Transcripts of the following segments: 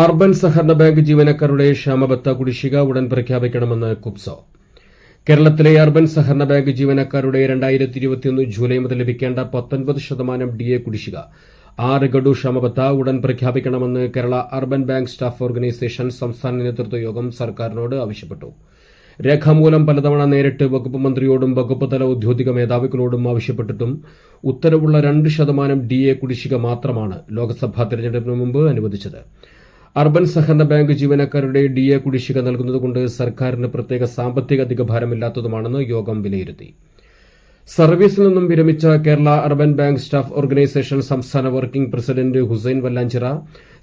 Urban സഹകരണ bank ജീവനക്കാരുടെ ക്ഷാമബത്ത കുടിശ്ശിക ഉടൻ പ്രഖ്യാപിക്കണമെന്ന് കുപ്സോ. കേരളത്തിലെ അർബൻ സഹകരണ ബാങ്ക് ജീവനക്കാരുടെ രണ്ടായിരത്തി ഇരുപത്തിയൊന്ന് ജൂലൈ മുതൽ ലഭിക്കേണ്ട പത്തൊൻപത് ശതമാനം ഡി എ കുടിശ്ശിക ആറ് ഗഡു ക്ഷാമബത്ത ഉടൻ പ്രഖ്യാപിക്കണമെന്ന് Kerala urban bank staff organisation സംസ്ഥാന നേതൃത്വ യോഗം സർക്കാരിനോട് ആവശ്യപ്പെട്ടു. രേഖാമൂലം പലതവണ നേരിട്ട് വകുപ്പ് മന്ത്രിയോടും വകുപ്പ് തല ഔദ്യോഗിക മേധാവികളോടും ആവശ്യപ്പെട്ടിട്ടും ഉത്തരവുള്ള രണ്ട് ശതമാനം ഡി എ കുടിശ്ശിക മാത്രമാണ് ലോക്സഭാ തെരഞ്ഞെടുപ്പിന് മുമ്പ് അനുവദിച്ചത്. അർബൻ സഹകരണ ബാങ്ക് ജീവനക്കാരുടെ ഡി എ കുടിശ്ശിക നൽകുന്നതുകൊണ്ട് സർക്കാരിന് പ്രത്യേക സാമ്പത്തിക അധികഭാരമില്ലാത്തതുമാണെന്ന് യോഗം വിലയിരുത്തി. സർവീസിൽ നിന്നും വിരമിച്ച Kerala urban bank staff organisation സംസ്ഥാന വർക്കിംഗ് പ്രസിഡന്റ് ഹുസൈൻ വല്ലാഞ്ചിറ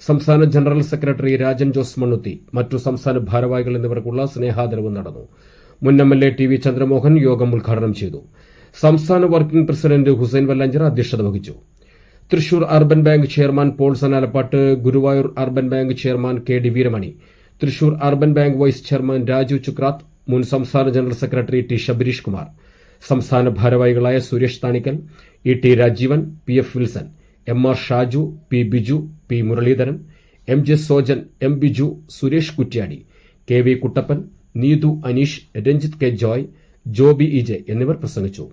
സംസ്ഥാന ജനറൽ സെക്രട്ടറി രാജൻ ജോസ് മണ്ണുത്തി മറ്റു സംസ്ഥാന ഭാരവാഹികൾ എന്നിവർക്കുള്ള സ്നേഹാദരവ് നടന്നു. മുൻ M L A T V Chandramohan യോഗം ഉദ്ഘാടനം ചെയ്തു. സംസ്ഥാന വർക്കിംഗ് പ്രസിഡന്റ് ഹുസൈൻ വല്ലാഞ്ചിറ അധ്യക്ഷത വഹിച്ചു. Thrissur urban bank chairman Paul Sanalappatt Guruvayur urban bank chairman K D Veeramani Thrissur urban bank vice chairman Raju Chukrath മുൻ സംസ്ഥാന general secretary T Sabareesh Kumar സംസ്ഥാന ഭാരവാഹികളായ Suresh Thanikkal E T Rajeevan P F Wilson M R Shaju P Biju P Muraleedharan M J Sojan M Biju Suresh Kuttiady K V Kuttappan Neethu Aneesh Ranjith K Joy Joby EJ എന്നിവർ പ്രസംഗിച്ചു.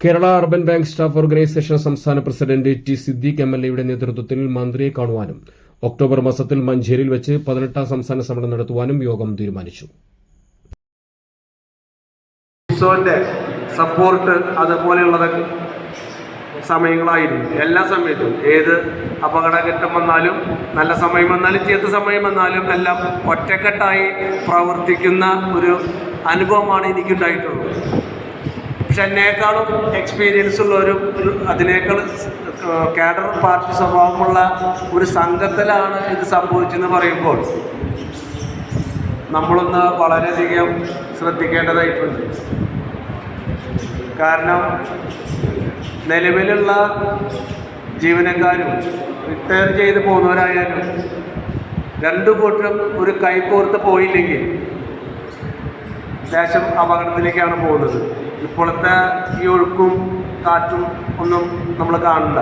Kerala urban bank staff organisation സംസ്ഥാന president T Siddique M L എയുടെ നേതൃത്വത്തിൽ മന്ത്രിയെ കാണുവാനും October മാസത്തിൽ മഞ്ചേരിയിൽ വെച്ച് പതിനെട്ടാം സംസ്ഥാന സമ്മേളനം നടത്തുവാനും യോഗം തീരുമാനിച്ചു. സപ്പോർട്ട് അതുപോലെയുള്ളതൊക്കെ സമയങ്ങളായിരുന്നു. എല്ലാ സമയത്തും ഏത് അപകടഘട്ടം വന്നാലും നല്ല സമയം വന്നാലും ചീത്ത സമയം വന്നാലും എല്ലാം ഒറ്റക്കെട്ടായി പ്രവർത്തിക്കുന്ന ഒരു അനുഭവമാണ് എനിക്കുണ്ടായിട്ടുള്ളത്. പക്ഷെ എന്നേക്കാളും എക്സ്പീരിയൻസ് ഒരു അതിനേക്കാൾ കാഡർ പാർട്ടി സ്വഭാവമുള്ള ഒരു സംഘത്തിലാണ് ഇത് സംഭവിച്ചെന്ന് പറയുമ്പോൾ നമ്മളൊന്ന് വളരെയധികം ശ്രദ്ധിക്കേണ്ടതായിട്ടുണ്ട്. കാരണം നിലവിലുള്ള ജീവനക്കാരും റിട്ടയർ ചെയ്ത് പോകുന്നവരായാലും രണ്ടു കൂട്ടരും ഒരു കൈകോർത്ത് പോയില്ലെങ്കിൽ ദേശം അപകടത്തിലേക്കാണ് പോകുന്നത്. ഇപ്പോഴത്തെ ഈ ഒഴുക്കും കാറ്റും ഒന്നും നമ്മൾ കാണണ്ട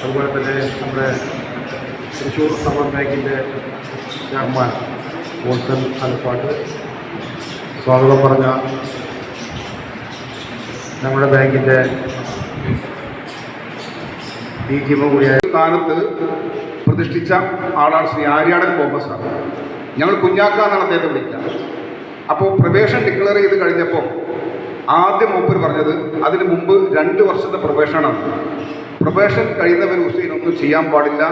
അതുപോലെ തന്നെ നമ്മുടെ തൃശ്ശൂർ സബർ ബാങ്കിന്റെ ചെയർമാൻ വോൾസൺ അലപ്പാട്ട് സ്വാഗതം പറഞ്ഞ ഞങ്ങളുടെ ബാങ്കിന്റെ ഡി ജി കൂടിയായ സ്ഥാനത്ത് പ്രതിഷ്ഠിച്ച ആളാണ് ശ്രീ ആര്യാടൻ തോമസ് ആണ് ഞങ്ങൾ കുഞ്ഞാക്ക എന്നാണ് അദ്ദേഹത്തെ വിളിക്കുക. അപ്പോൾ പ്രവേശൻ ഡിക്ലെയർ ചെയ്ത് കഴിഞ്ഞപ്പോൾ ആദ്യം മൂപ്പർ പറഞ്ഞത് അതിന് മുമ്പ് രണ്ട് വർഷത്തെ പ്രവേശനമാണ് പ്രവേശൻ കഴിയുന്നവർ ഹുസൈൻ ഒന്നും ചെയ്യാൻ പാടില്ല.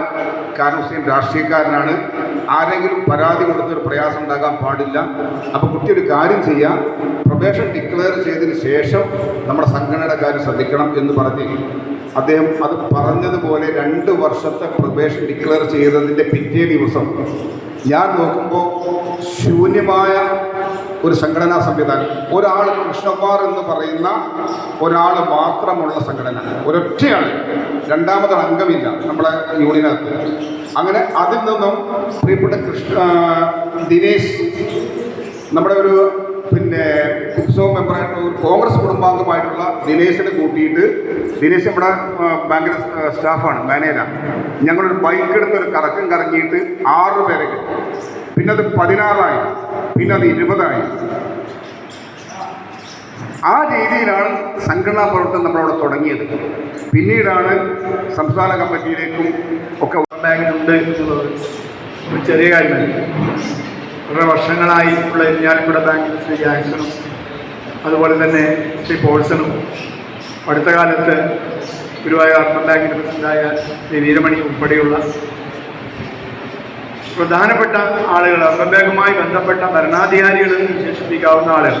കാരണം ഹുസൈൻ രാഷ്ട്രീയക്കാരനാണ്. ആരെങ്കിലും പരാതി കൊടുത്തൊരു പ്രയാസം ഉണ്ടാകാൻ പാടില്ല. അപ്പോൾ കുട്ടി ഒരു കാര്യം ചെയ്യാം. പ്രവേശൻ ഡിക്ലെയർ ചെയ്തതിന് ശേഷം നമ്മുടെ സംഘടനയുടെ കാര്യം ശ്രദ്ധിക്കണം എന്ന് പറഞ്ഞ് അദ്ദേഹം അത് പറഞ്ഞതുപോലെ രണ്ട് വർഷത്തെ പ്രവേശൻ ഡിക്ലെയർ ചെയ്തതിന്റെ പിറ്റേ ദിവസം ഞാൻ നോക്കുമ്പോൾ ശൂന്യമായ ഒരു സംഘടനാ സംവിധാനം. ഒരാൾ കൃഷ്ണകുമാർ എന്ന് പറയുന്ന ഒരാൾ മാത്രമുള്ള സംഘടന. ഒരൊറ്റയാണ് രണ്ടാമത് അംഗമില്ല നമ്മുടെ യൂണിയനകത്ത്. അങ്ങനെ അതിൽ നിന്നും പ്രിയപ്പെട്ട കൃഷ്ണ ദിനേശ് നമ്മുടെ ഒരു പിന്നെ ഉത്സവ മെമ്പറായിട്ടുള്ള ഒരു കോൺഗ്രസ് കുടുംബാംഗമായിട്ടുള്ള ദിനേശിനെ കൂട്ടിയിട്ട് ദിനേശ് ബാങ്കിലെ ആ, സ്റ്റാഫാണ് മാനേജറാണ് ഞങ്ങളൊരു ബൈക്ക് എടുത്ത് ഒരു കറക്കം കറങ്ങിയിട്ട് ആറ് പേരെ പിന്നെ അത് പതിനാറായി പിന്നെ അത് ഇരുപതായി. ആ രീതിയിലാണ് സംഘടനാ പ്രവർത്തനം നമ്മളവിടെ തുടങ്ങിയത്. പിന്നീടാണ് സംസ്ഥാന കമ്മിറ്റിയിലേക്കും ഒക്കെ ബാങ്കിനുണ്ട് എന്നുള്ളത് ഒരു ചെറിയ കാര്യമല്ല. വളരെ വർഷങ്ങളായി ഉള്ള ഇരിഞ്ഞാലക്കുട ബാങ്കിൽ ശ്രീ ജാക്സണും അതുപോലെ തന്നെ ശ്രീ പോൾസണും അടുത്ത കാലത്ത് ഗുരുവായൂർ അർബൻ ബാങ്കിന്റെ പ്രസിഡന്റായ ശ്രീ വീരമണി ഉൾപ്പെടെയുള്ള പ്രധാനപ്പെട്ട ആളുകൾ അർബൻ ബാങ്കുമായി ബന്ധപ്പെട്ട ഭരണാധികാരികൾ വിശേഷിപ്പിക്കാവുന്ന ആളുകൾ.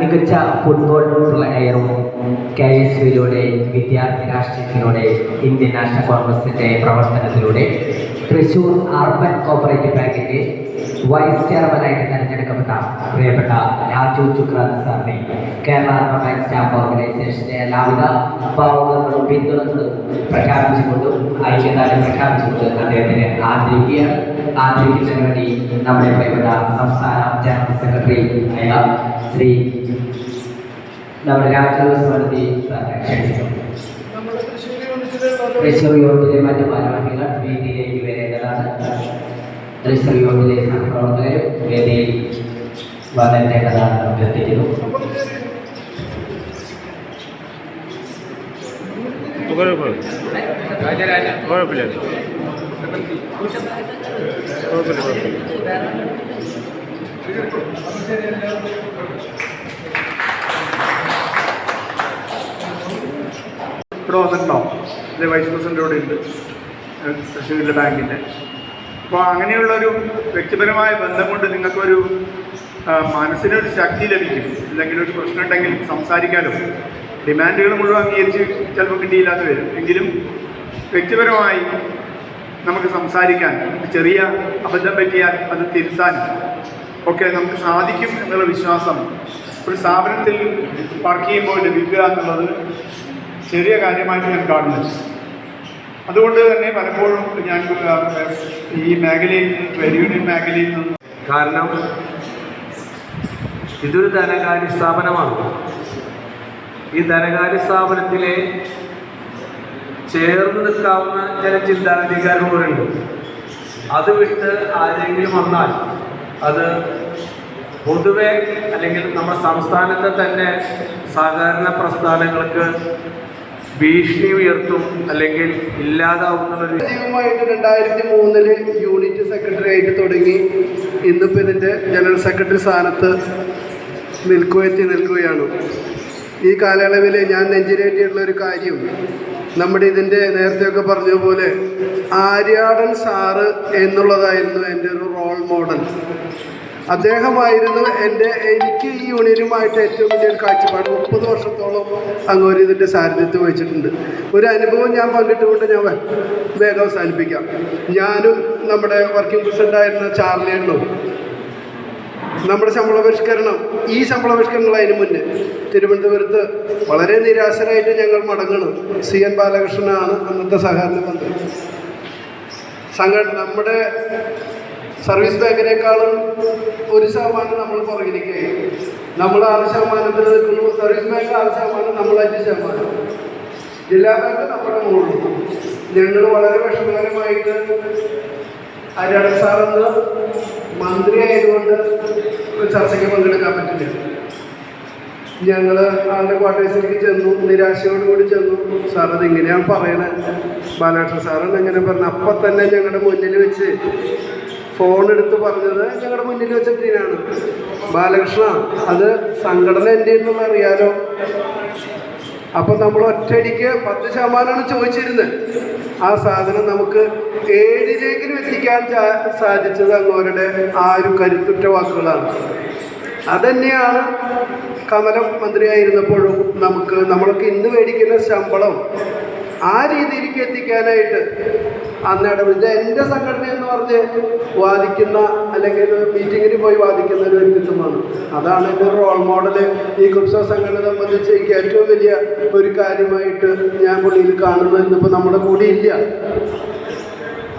മികച്ച ഫുട്ബോൾ പ്ലെയറും കെ എസ് യുയിലൂടെ വിദ്യാർത്ഥി രാഷ്ട്രീയത്തിലൂടെ ഇന്ത്യൻ നാഷണൽ കോൺഗ്രസിന്റെ പ്രവർത്തനത്തിലൂടെ തൃശൂർ അർബൻ കോപ്പറേറ്റീവ് ബാങ്കിന്റെ വൈസ് ചെയർമാനായിട്ട് തെരഞ്ഞെടുക്കപ്പെട്ട പ്രിയപ്പെട്ട രാജു ചുക്രാന്ത് സാറിനെ കേരള അർബൻ ബാങ്ക് സ്റ്റാഫ് ഓർഗനൈസേഷന്റെ എല്ലാവിധ ഭാവങ്ങളും പിന്തുണകളും പ്രഖ്യാപിച്ചുകൊണ്ടും ഐക്യദാർഢ്യം പ്രഖ്യാപിച്ചുകൊണ്ട് അദ്ദേഹത്തിന് ആദരിക്കുകയാണ് ആദരിക്കുന്നതിന് വേണ്ടി നമ്മുടെ പ്രിയപ്പെട്ട സംസ്ഥാന ജനറൽ സെക്രട്ടറി ആയ ശ്രീ നമ്മുടെ രാജ്യസ്മൃതി തൃശ്ശൂർ യൂണിറ്റിലെ മറ്റു ഭാരവാഹികൾ വേദിയിലേക്ക് വരേണ്ടതാണ് തൃശ്ശൂർ യൂണിറ്റിലെ സഹപ്രവർത്തകരും വേദിയിൽ വരേണ്ടതാണ് അഭ്യർത്ഥിക്കുന്നു. കുഴപ്പമില്ല. കുഴപ്പമില്ല. കുഴപ്പമില്ല. വന്നിട്ടുണ്ടോ ഇത് വൈസ് പ്രസിഡന്റ് ഇവിടെ ഉണ്ട്. തൃശ്ശൂരിലെ ബാങ്കിന്റെ അപ്പോൾ അങ്ങനെയുള്ളൊരു വ്യക്തിപരമായ ബന്ധം കൊണ്ട് നിങ്ങൾക്കൊരു മനസ്സിനൊരു ശക്തി ലഭിക്കും. അല്ലെങ്കിൽ ഒരു പ്രശ്നം ഉണ്ടെങ്കിൽ സംസാരിക്കാലോ. ഡിമാൻഡുകൾ മുഴുവൻ അംഗീകരിച്ച് ചിലപ്പോൾ കിട്ടിയില്ലാതെ വരും. എങ്കിലും വ്യക്തിപരമായി നമുക്ക് സംസാരിക്കാൻ ചെറിയ അബദ്ധം പറ്റിയാൽ അത് തിരുത്താൻ ഒക്കെ നമുക്ക് സാധിക്കും എന്നുള്ള വിശ്വാസം ഒരു സ്ഥാപനത്തിൽ വർക്ക് ചെയ്യുമ്പോൾ ലഭിക്കുക എന്നുള്ളത് ചെറിയ കാര്യമായിട്ട് ഞാൻ കാണുന്നു. അതുകൊണ്ട് തന്നെ പലപ്പോഴും ഞാൻ ഈ മേഖലയിൽ നിന്ന് ട്രേഡ് യൂണിയൻ മേഖലയിൽ നിന്ന് കാരണം ഇതൊരു ധനകാര്യ സ്ഥാപനമാണ്. ഈ ധനകാര്യ സ്ഥാപനത്തിലെ ചേർന്ന് നിൽക്കാവുന്ന ചില ചിന്താഗതിക്കാരുണ്ട് അത് വിട്ട് ആരെങ്കിലും വന്നാൽ അത് പൊതുവെ അല്ലെങ്കിൽ നമ്മുടെ സംസ്ഥാനത്തെ തന്നെ സഹകരണ പ്രസ്ഥാനങ്ങൾക്ക് ഭീഷണി ഉയർത്തും അല്ലെങ്കിൽ ഇല്ലാതാവുന്നൊരു സജീവമായിട്ട് രണ്ടായിരത്തി മൂന്നിൽ യൂണിറ്റ് സെക്രട്ടറി ആയിട്ട് തുടങ്ങി. ഇന്നിപ്പോൾ ഇതിന്റെ ജനറൽ സെക്രട്ടറി സ്ഥാനത്ത് നിൽക്കുകയെത്തി നിൽക്കുകയാണ്. ഈ കാലയളവിൽ ഞാൻ നെഞ്ചിലേറ്റിയിട്ടുള്ള ഒരു കാര്യം നമ്മുടെ ഇതിന്റെ നേരത്തെയൊക്കെ പറഞ്ഞ പോലെ ആര്യാടൻ സാറ് എന്നുള്ളതായിരുന്നു എന്റെ ഒരു റോൾ മോഡൽ അദ്ദേഹമായിരുന്നു എന്റെ എനിക്ക് ഈ യൂണിയനുമായിട്ട് ഏറ്റവും വലിയൊരു കാഴ്ചപ്പാട്. മുപ്പത് വർഷത്തോളം അങ്ങോട്ട് ഇതിന്റെ സാരഥ്യത്തിൽ വഹിച്ചിട്ടുണ്ട്. ഒരു അനുഭവം ഞാൻ പങ്കിട്ടുകൊണ്ട് ഞാൻ വേഗം അവസാനിപ്പിക്കാം. ഞാനും നമ്മുടെ വർക്കിംഗ് പ്രസിഡന്റായിരുന്ന ചാർലിയണ്ണും നമ്മുടെ ശമ്പള പരിഷ്കരണം ഈ ശമ്പള അതിന് മുന്നേ തിരുവനന്തപുരത്ത് വളരെ നിരാശരായിട്ട് ഞങ്ങൾ മടങ്ങണം. സി എൻ ബാലകൃഷ്ണനാണ് അന്നത്തെ സഹകരണ മന്ത്രി. സംഘടന നമ്മുടെ സർവീസ് ബാങ്കിനേക്കാളും ഒരു ശതമാനം നമ്മൾ പുറകിലേക്കായി നമ്മൾ ആറ് ശതമാനത്തിൽ നിൽക്കുന്നു. സർവീസ് ബാങ്ക് ആറ് ശതമാനം നമ്മൾ അഞ്ച് ശതമാനം. ജില്ലാ ബാങ്ക് നമ്മുടെ മുകളിൽ. ഞങ്ങൾ വളരെ വിഷമകരമായിട്ട് അരട സാറെന്ന് മന്ത്രി ആയതുകൊണ്ട് ചർച്ചയ്ക്ക് പങ്കെടുക്കാൻ പറ്റില്ല. ഞങ്ങൾ ആളുടെ ക്വാർട്ടേഴ്സിലേക്ക് ചെന്നു നിരാശയോടുകൂടി ചെന്നു. സാർ അത് ഇങ്ങനെയാണ് പറയണത് ബാലകൃഷ്ണൻ സാറാണ് എങ്ങനെ പറഞ്ഞു. അപ്പം തന്നെ ഞങ്ങളുടെ മുന്നിൽ വെച്ച് ഫോൺ എടുത്ത് പറഞ്ഞത് ഞങ്ങളുടെ മുന്നിൽ വെച്ച ടീനാണ് ബാലകൃഷ്ണ അത് സംഘടന എന്റെ ഉണ്ടെന്ന് അറിയാലോ? അപ്പം നമ്മൾ ഒറ്റയടിക്ക് പത്ത് ശതമാനമാണ് ചോദിച്ചിരുന്നത് ആ സാധനം നമുക്ക് ഏഴിലേക്കിലും എത്തിക്കാൻ സാധിച്ചത് അങ്ങോരുടെ ആ ഒരു കരുത്തുറ്റ വാക്കുകളാണ് അതന്നെയാണ് കമലം മന്ത്രിയായിരുന്നപ്പോഴും നമുക്ക് നമ്മൾക്ക് ഇന്ന് മേടിക്കുന്ന ശമ്പളം ആ രീതിയിലേക്ക് എത്തിക്കാനായിട്ട് അന്ന് ഇടപെടുത്ത എന്റെ സംഘടന എന്ന് പറഞ്ഞ് വാദിക്കുന്ന അല്ലെങ്കിൽ മീറ്റിങ്ങിന് പോയി വാദിക്കുന്ന ഒരു വ്യക്തിത്വമാണ് അതാണ് എന്റെ റോൾ മോഡൽ ഈ കുപ്സ സംഘടന സംബന്ധിച്ച് എനിക്ക് ഏറ്റവും വലിയ ഒരു കാര്യമായിട്ട് ഞാൻ പുള്ളിയിൽ കാണുന്നത് ഇന്നിപ്പോൾ നമ്മുടെ കൂടെ ഇല്ല.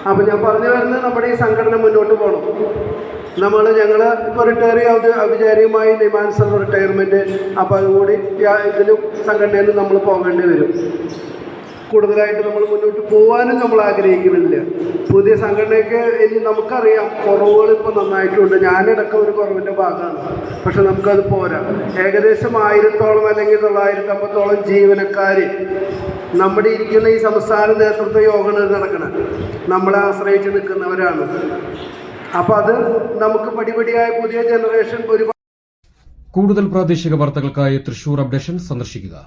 അപ്പം ഞാൻ പറഞ്ഞു വരുന്നത് നമ്മുടെ ഈ സംഘടന മുന്നോട്ട് പോകണം. നമ്മൾ ഞങ്ങൾ ഇപ്പോൾ റിട്ടയർ ഔപചാരികമായി നിയമാനുസൃത റിട്ടയർമെന്റ് അപ്പോൾ അതുകൂടി ഇതിലും സംഘടനയിൽ നമ്മൾ പോകേണ്ടി വരും. കൂടുതലായിട്ട് നമ്മൾ മുന്നോട്ട് പോകാനും നമ്മൾ ആഗ്രഹിക്കുന്നില്ല. പുതിയ സംഘടനയ്ക്ക് ഇനി നമുക്കറിയാം കുറവുകൾ ഇപ്പോൾ നന്നായിട്ടുണ്ട്. ഞാനിടക്കം ഒരു കുറവിന്റെ ഭാഗമാണ്. പക്ഷെ നമുക്കത് പോരാ. ഏകദേശം ആയിരത്തോളം അല്ലെങ്കിൽ തൊള്ളായിരത്തമ്പത്തോളം ജീവനക്കാർ നമ്മുടെ ഇരിക്കുന്ന ഈ സംസ്ഥാന നേതൃത്വ യോഗങ്ങൾ നടക്കണം. നമ്മളെ ആശ്രയിച്ച് നിൽക്കുന്നവരാണ്. അപ്പോൾ അത് നമുക്ക് പടിപടിയായ പുതിയ ജനറേഷൻ ഒരു കൂടുതൽ പ്രാദേശിക വാർത്തകൾക്കായി തൃശൂർ അപ്ഡേഷൻ സന്ദർശിക്കുക.